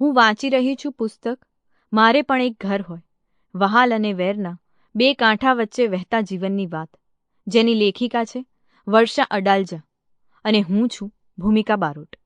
હું વાંચી રહી છું પુસ્તક. મારે પણ એક ઘર હોય. વહાલ અને વેરના બે કાંઠા વચ્ચે વહેતા જીવનની વાત. જેની લેખિકા છે વર્ષા અડાલજા અને હું છું ભૂમિકા બારોટ.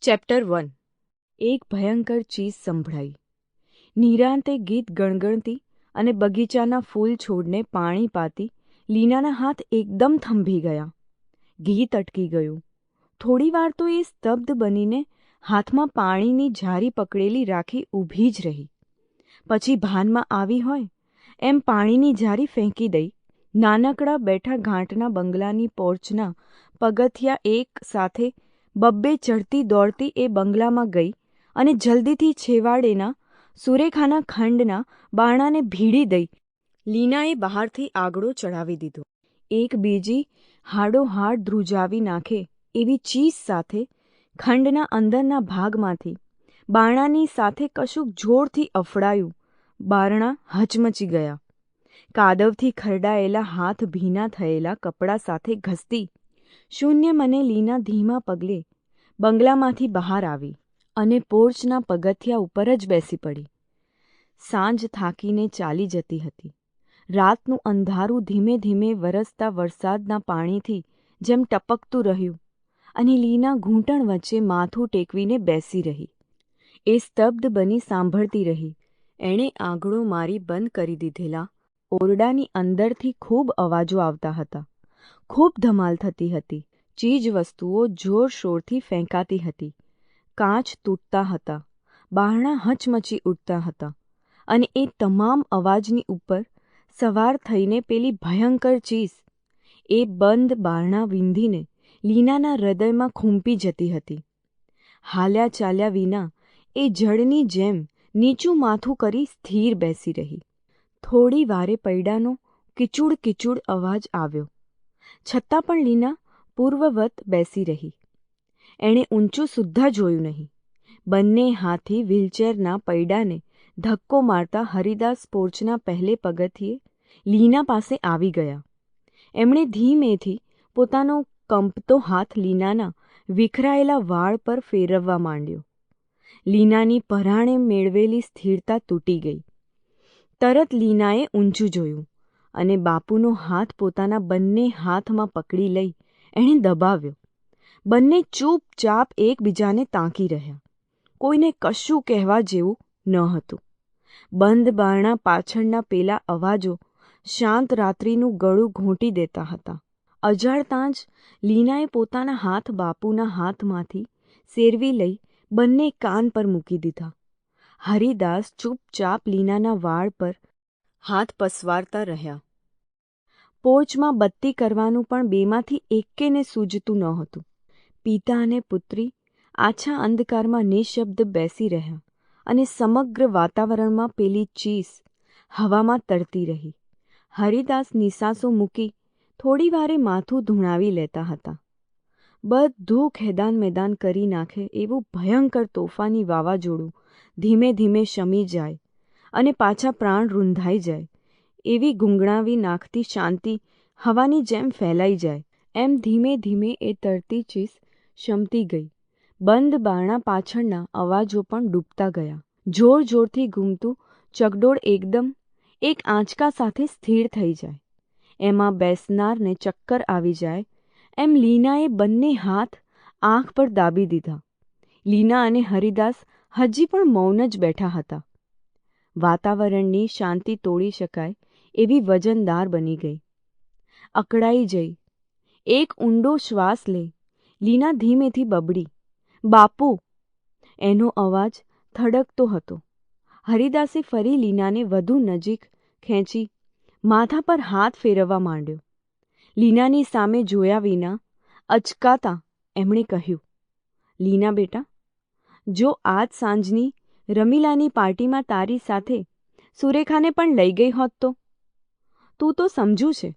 Chapter one. એક ભયંકર ચીજ સંભળાઈ. નિરાંતે ગીત ગણગણતી અને બગીચાના ફૂલ છોડને પાણી પાતી લીનાના હાથ એકદમ થંભી ગયા. ગીત અટકી ગયું. થોડીવાર તો એ સ્તબ્ધ બનીને હાથમાં પાણીની જારી પકડેલી રાખી ઊભી જ રહી. પછી ભાનમાં આવી હોય, એમ પાણીની જારી ફેંકી દઈ, નાનકડા બેઠા ઘાંટના બંગલાની પોર્ચના પગથિયા એક સાથે બબ્બે ચડતી દોડતી એ બંગલામાં ગઈ અને જલ્દીથી છેવાડેના સુરેખાના ખંડના બાણાને ભીડી દઈ લીનાએ બહારથી આગળો ચડાવી દીધો. એક બીજી હાડોહાડ ધ્રુજાવી નાખે એવી ચીસ સાથે ખંડના અંદરના ભાગમાંથી બારણાની સાથે કશુંક જોરથી અફડાયું. બારણા હચમચી ગયા. કાદવથી ખરડાયેલા હાથ ભીના થયેલા કપડાં સાથે ઘસતી શૂન્ય મને લીના ધીમા પગલે બંગલામાંથી બહાર આવી અને પોર્ચના પગથિયા ઉપર જ બેસી પડી. સાંજ થાકીને ચાલી જતી હતી. રાતનું અંધારું ધીમે ધીમે વરસતા વરસાદના પાણીથી જેમ ટપકતું રહ્યું. અને લીના ઘૂંટણ વચ્ચે માથું ટેકવીને બેસી રહી. એ સ્તબ્ધ બની સાંભળતી રહી. એણે આંગળો મારી બંધ કરી દીધેલા. ઓરડાની અંદરથી ખૂબ અવાજો આવતા હતા. ખૂબ ધમાલ થતી હતી. ચીજ વસ્તુઓ જોરશોરથી ફેંકાતી હતી. કાચ તૂટતા હતા. બારણા હચમચી ઉઠતા હતા. અને એ તમામ અવાજની ઉપર સવાર થઈને પેલી ભયંકર ચીસ એ બંધ બારણા વિંધીને લીનાના હૃદયમાં ખૂંપી જતી હતી. હાલ્યા ચાલ્યા વિના એ જળની જેમ નીચું માથું કરી સ્થિર બેસી રહી. થોડી વારે પૈડાનો કિચુડ કિચુડ અવાજ આવ્યો. છતાં પણ લીના પૂર્વવત બેસી રહી. એણે ઊંચું સુદ્ધા જોયું નહીં. બંને હાથી વ્હીલચેરના પૈડાને ધક્કો મારતા હરિદાસ પોર્ચના પહેલે પગથિયે લીના પાસે આવી ગયા. એમણે ધીમેથી પોતાનો કંપતો હાથ લીનાના વિખરાયેલા વાળ પર ફેરવવા માંડ્યો. લીનાની પરાણે મેળવેલી સ્થિરતા તૂટી ગઈ. તરત લીનાએ ઊંચું જોયું અને બાપુનો હાથ પોતાના બંને હાથમાં પકડી લઈ એણે દબાવ્યો. બંને ચૂપચાપ એકબીજાને તાંકી રહ્યા. કોઈને કશું કહેવા જેવું ન હતું. બંધ બારણા પાછળના પેલા અવાજો શાંત રાત્રિનું ગળું ઘૂંટી દેતા હતા. અજાણતાં જ લીનાએ પોતાના હાથ બાપુના હાથમાંથી સેરવી લઈ બંને કાન પર મૂકી દીધા. હરિદાસ ચૂપચાપ લીનાના વાળ પર હાથ પસવારતા રહ્યા. પોર્ચમાં બત્તી કરવાનું પણ બેમાંથી એકેને સૂજતું નહોતું પિતા અને પુત્રી આછા અંધકારમાં નિશબ્દ બેસી રહ્યા અને સમગ્ર વાતાવરણમાં પેલી ચીસ હવામાં તરતી રહી. હરિદાસ નિસાસો મૂકી થોડી વારે માથું ધૂણાવી લેતા હતા. બધું ખેદાન મેદાન કરી નાખે એવું ભયંકર તોફાની વાવાઝોડું ધીમે ધીમે શમી જાય અને પાછા પ્રાણ રૂંધાઈ જાય. એવી ગુંગણાવી નાખતી શાંતિ હવાની જેમ ફેલાઈ જાય. એમ ધીમે ધીમે એ તરતી ચીસ શમતી ગઈ. બંધ બારણા પાછળના અવાજો પણ ડૂબતા ગયા. જોર જોરથી ઘૂમતું ચકડોળ એકદમ એક આંચકા સાથે સ્થિર થઈ જાય. એમાં બેસનારને ચક્કર આવી જાય, એમ લીનાએ બંને હાથ આંખ પર દાબી દીધા. લીના અને હરિદાસ હજી પણ મૌન જ બેઠા હતા. વાતાવરણની શાંતિ તોડી શકાય એવી વજનદાર બની ગઈ. અકળાઈ જઈ. એક ઊંડો શ્વાસ લે. લીના ધીમેથી બબડી. બાપુ! એનો અવાજ થડકતો હતો. હરિદાસે ફરી લીનાને વધુ નજીક ખેંચી માથા પર હાથ ફેરવવા માંડ્યો. લીનાની સામે જોયા વિના અચકાતા એમણે કહ્યું, લીના બેટા, જો આજ સાંજની રમીલાની પાર્ટીમાં તારી સાથે સુરેખાને પણ લઈ ગઈ હોત તો? તું તો સમજુ છે,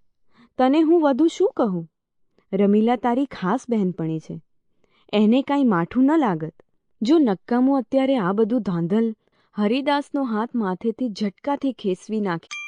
તને હું વધુ શું કહું? રમીલા તારી ખાસ બહેનપણી છે. એને કાંઈ માઠું ન લાગત. જો નક્કામું અત્યારે આ બધું ધાંધલ હરિદાસનો હાથ માથેથી ઝટકાથી ખેસવી નાખી